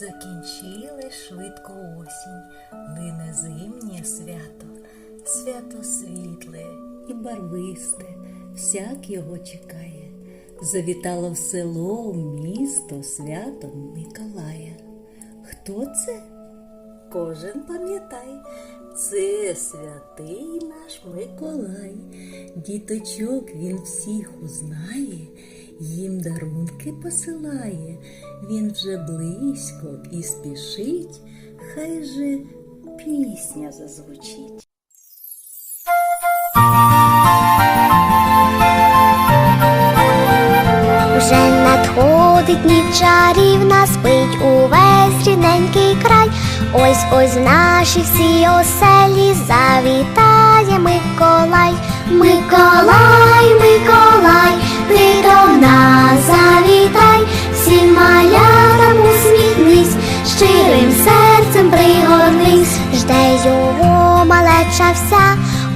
Закінчили швидко осінь, лине зимнє свято, свято світле і барвисте, всяк його чекає. Завітало в село, в місто свято Миколая. Хто це? Кожен пам'ятай, це святий наш Миколай. Діточок він всіх узнає, їм дарунки посилає. Він вже близько і спішить, хай же пісня зазвучить. Вже надходить ніч чарівна, спить увесь рідненький край. Ось ось наші всі оселі завітає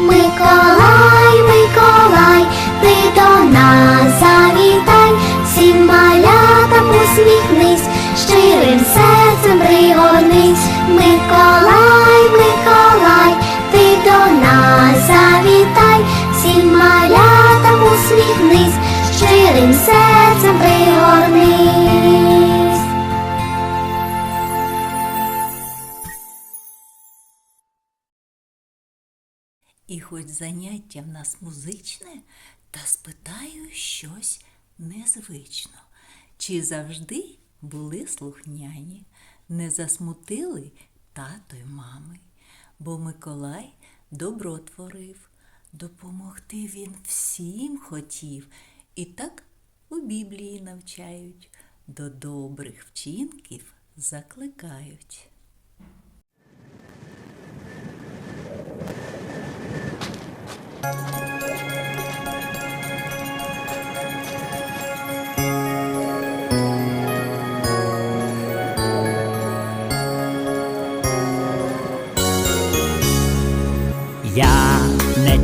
Миколай, Миколай, ти до нас завітай, всім малятам усміхнись, щирим серцем пригорнись. Миколай, Миколай, ти до нас завітай, всім малятам усміхнись, щирим серцем пригорнись. Хоч заняття в нас музичне, та спитаю щось незвично. Чи завжди були слухняні, не засмутили тато й мами, бо Миколай добро творив, допомогти він всім хотів, і так у Біблії навчають, до добрих вчинків закликають.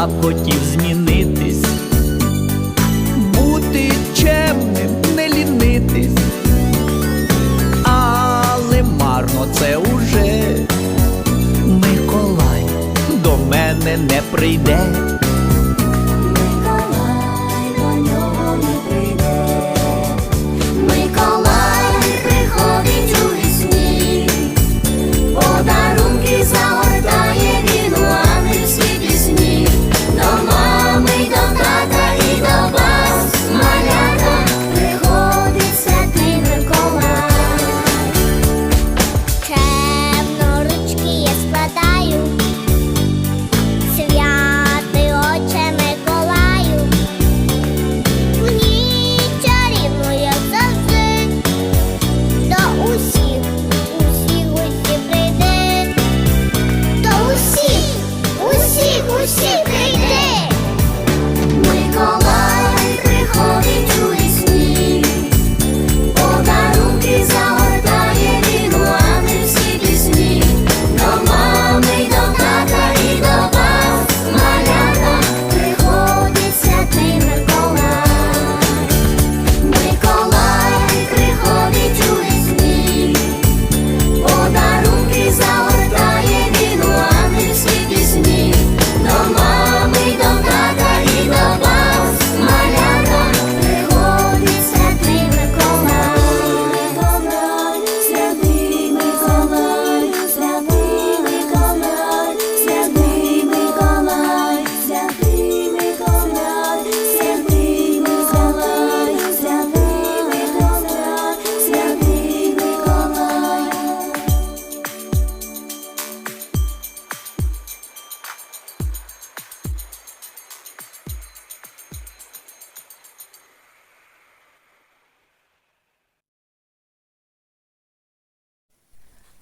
я б хотів змінитись, бути чемним, не лінитись. Але марно це уже. Миколай до мене не прийде.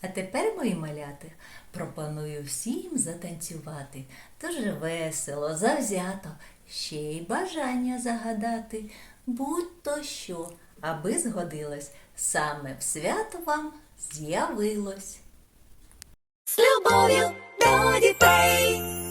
А тепер, мої маляти, пропоную всім затанцювати. Дуже весело, завзято, ще й бажання загадати. Будь то що, аби згодилось, саме в свято вам з'явилось. З любов'ю до дітей.